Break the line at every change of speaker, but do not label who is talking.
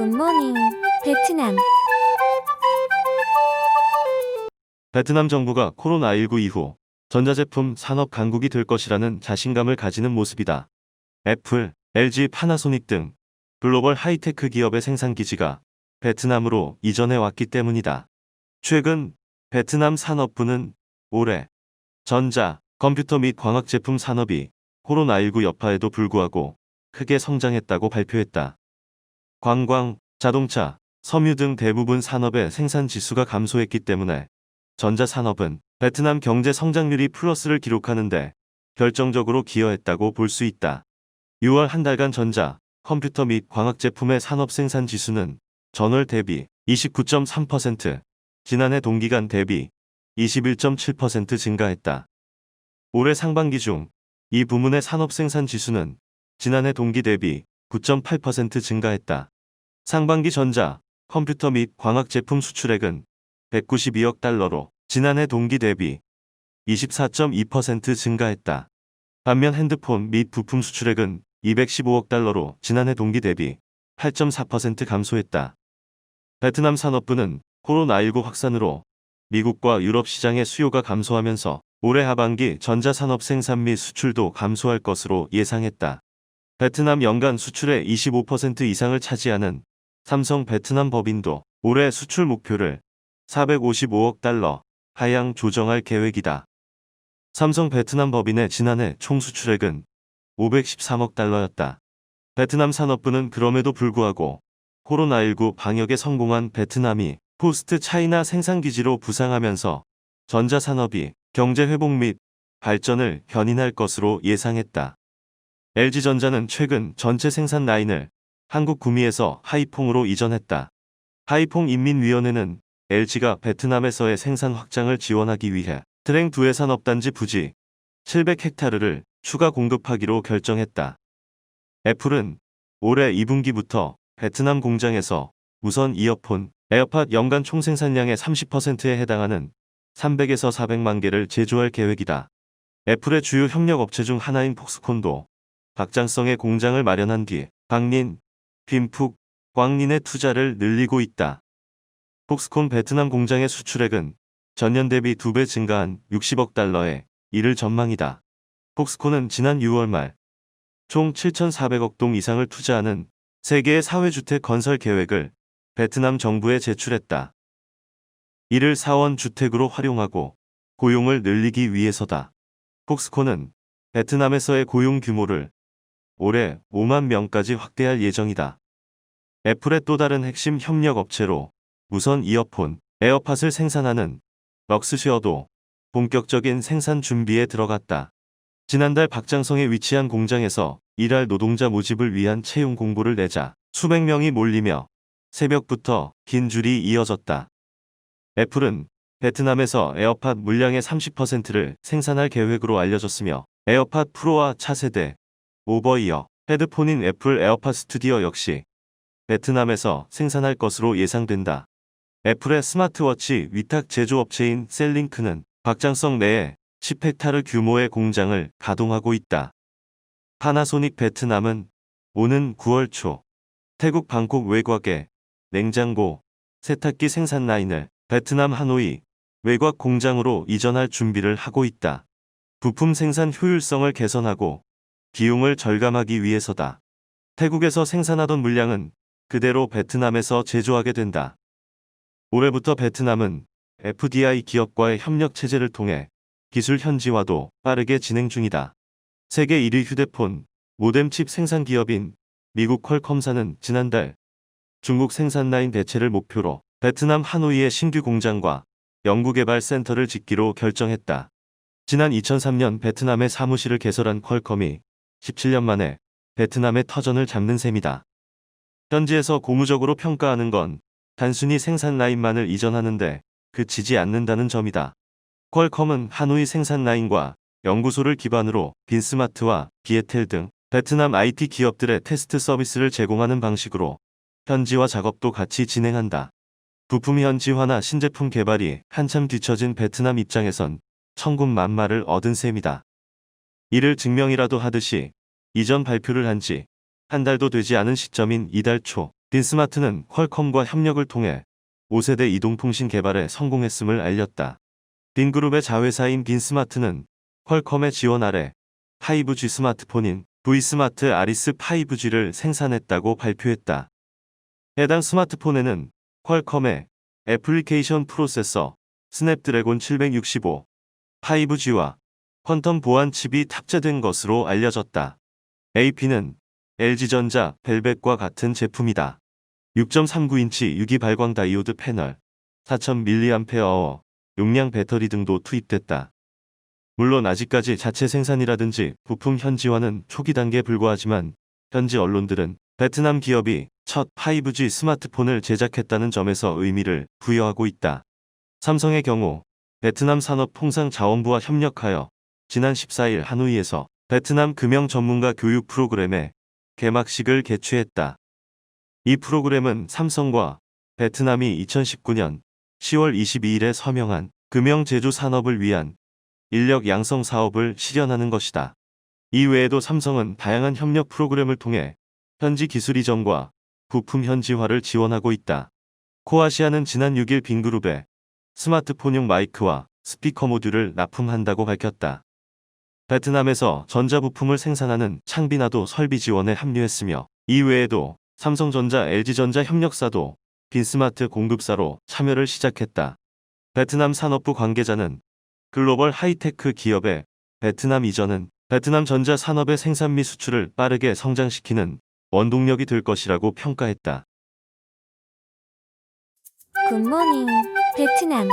굿모닝 베트남
베트남 정부가 코로나19 이후 전자제품 산업 강국이 될 것이라는 자신감을 가지는 모습이다. 애플, LG, 파나소닉 등 글로벌 하이테크 기업의 생산 기지가 베트남으로 이전해 왔기 때문이다. 최근 베트남 산업부는 올해 전자, 컴퓨터 및 광학 제품 산업이 코로나19 여파에도 불구하고 크게 성장했다고 발표했다. 관광, 자동차, 섬유 등 대부분 산업의 생산 지수가 감소했기 때문에 전자산업은 베트남 경제 성장률이 플러스를 기록하는데 결정적으로 기여했다고 볼 수 있다. 6월 한 달간 전자, 컴퓨터 및 광학 제품의 산업 생산 지수는 전월 대비 29.3%, 지난해 동기간 대비 21.7% 증가했다. 올해 상반기 중 이 부문의 산업 생산 지수는 지난해 동기 대비 9.8% 증가했다. 상반기 전자, 컴퓨터 및 광학 제품 수출액은 192억 달러로 지난해 동기 대비 24.2% 증가했다. 반면 핸드폰 및 부품 수출액은 215억 달러로 지난해 동기 대비 8.4% 감소했다. 베트남 산업부는 코로나19 확산으로 미국과 유럽 시장의 수요가 감소하면서 올해 하반기 전자산업 생산 및 수출도 감소할 것으로 예상했다. 베트남 연간 수출의 25% 이상을 차지하는 삼성 베트남 법인도 올해 수출 목표를 455억 달러 하향 조정할 계획이다. 삼성 베트남 법인의 지난해 총 수출액은 513억 달러였다. 베트남 산업부는 그럼에도 불구하고 코로나19 방역에 성공한 베트남이 포스트 차이나 생산기지로 부상하면서 전자산업이 경제 회복 및 발전을 견인할 것으로 예상했다. LG전자는 최근 전체 생산 라인을 한국 구미에서 하이퐁으로 이전했다. 하이퐁 인민위원회는 LG가 베트남에서의 생산 확장을 지원하기 위해 트랭 두 해 산업단지 부지 700헥타르를 추가 공급하기로 결정했다. 애플은 올해 2분기부터 베트남 공장에서 무선 이어폰, 에어팟 연간 총 생산량의 30%에 해당하는 300에서 400만 개를 제조할 계획이다. 애플의 주요 협력 업체 중 하나인 폭스콘도 박장성의 공장을 마련한 뒤 박린, 빈푹, 광린의 투자를 늘리고 있다. 폭스콘 베트남 공장의 수출액은 전년 대비 2배 증가한 60억 달러에 이를 전망이다. 폭스콘은 지난 6월 말 총 7,400억 동 이상을 투자하는 세계의 사회주택 건설 계획을 베트남 정부에 제출했다. 이를 사원 주택으로 활용하고 고용을 늘리기 위해서다. 폭스콘은 베트남에서의 고용 규모를 올해 5만 명까지 확대할 예정이다. 애플의 또 다른 핵심 협력 업체로 무선 이어폰, 에어팟을 생산하는 럭스쉐어도 본격적인 생산 준비에 들어갔다. 지난달 박장성에 위치한 공장에서 일할 노동자 모집을 위한 채용 공고를 내자 수백 명이 몰리며 새벽부터 긴 줄이 이어졌다. 애플은 베트남에서 에어팟 물량의 30%를 생산할 계획으로 알려졌으며 에어팟 프로와 차세대, 오버이어, 헤드폰인 애플 에어팟 스튜디오 역시 베트남에서 생산할 것으로 예상된다. 애플의 스마트워치 위탁 제조업체인 셀링크는 박장성 내에 10헥타르 규모의 공장을 가동하고 있다. 파나소닉 베트남은 오는 9월 초 태국 방콕 외곽에 냉장고, 세탁기 생산 라인을 베트남 하노이 외곽 공장으로 이전할 준비를 하고 있다. 부품 생산 효율성을 개선하고 비용을 절감하기 위해서다. 태국에서 생산하던 물량은 그대로 베트남에서 제조하게 된다. 올해부터 베트남은 FDI 기업과의 협력 체제를 통해 기술 현지화도 빠르게 진행 중이다. 세계 1위 휴대폰, 모뎀 칩 생산 기업인 미국 퀄컴사는 지난달 중국 생산 라인 대체를 목표로 베트남 하노이의 신규 공장과 연구개발 센터를 짓기로 결정했다. 지난 2003년 베트남의 사무실을 개설한 퀄컴이 17년 만에 베트남의 터전을 잡는 셈이다. 현지에서 고무적으로 평가하는 건 단순히 생산 라인만을 이전하는데 그치지 않는다는 점이다. 퀄컴은 하노이 생산 라인과 연구소를 기반으로 빈스마트와 비에텔 등 베트남 IT 기업들의 테스트 서비스를 제공하는 방식으로 현지화 작업도 같이 진행한다. 부품 현지화나 신제품 개발이 한참 뒤처진 베트남 입장에선 천군만마를 얻은 셈이다. 이를 증명이라도 하듯이 이전 발표를 한 지 한 달도 되지 않은 시점인 이달 초 빈스마트는 퀄컴과 협력을 통해 5세대 이동통신 개발에 성공했음을 알렸다. 빈그룹의 자회사인 빈스마트는 퀄컴의 지원 아래 5G 스마트폰인 V스마트 아리스 5G를 생산했다고 발표했다. 해당 스마트폰에는 퀄컴의 애플리케이션 프로세서 스냅드래곤 765, 5G와 퀀텀 보안 칩이 탑재된 것으로 알려졌다. AP는 LG전자 벨벳과 같은 제품이다. 6.39인치 유기 발광 다이오드 패널, 4000mAh 용량 배터리 등도 투입됐다. 물론 아직까지 자체 생산이라든지 부품 현지화는 초기 단계에 불과하지만 현지 언론들은 베트남 기업이 첫 5G 스마트폰을 제작했다는 점에서 의미를 부여하고 있다. 삼성의 경우 베트남 산업 통상 자원부와 협력하여 지난 14일 하노이에서 베트남 금형 전문가 교육 프로그램의 개막식을 개최했다. 이 프로그램은 삼성과 베트남이 2019년 10월 22일에 서명한 금형 제조 산업을 위한 인력 양성 사업을 실현하는 것이다. 이 외에도 삼성은 다양한 협력 프로그램을 통해 현지 기술 이전과 부품 현지화를 지원하고 있다. 코아시아는 지난 6일 빈그룹에 스마트폰용 마이크와 스피커 모듈을 납품한다고 밝혔다. 베트남에서 전자부품을 생산하는 창비나도 설비 지원에 합류했으며 이외에도 삼성전자, LG전자 협력사도 빈스마트 공급사로 참여를 시작했다. 베트남 산업부 관계자는 글로벌 하이테크 기업의 베트남 이전은 베트남 전자 산업의 생산 및 수출을 빠르게 성장시키는 원동력이 될 것이라고 평가했다.
굿모닝 베트남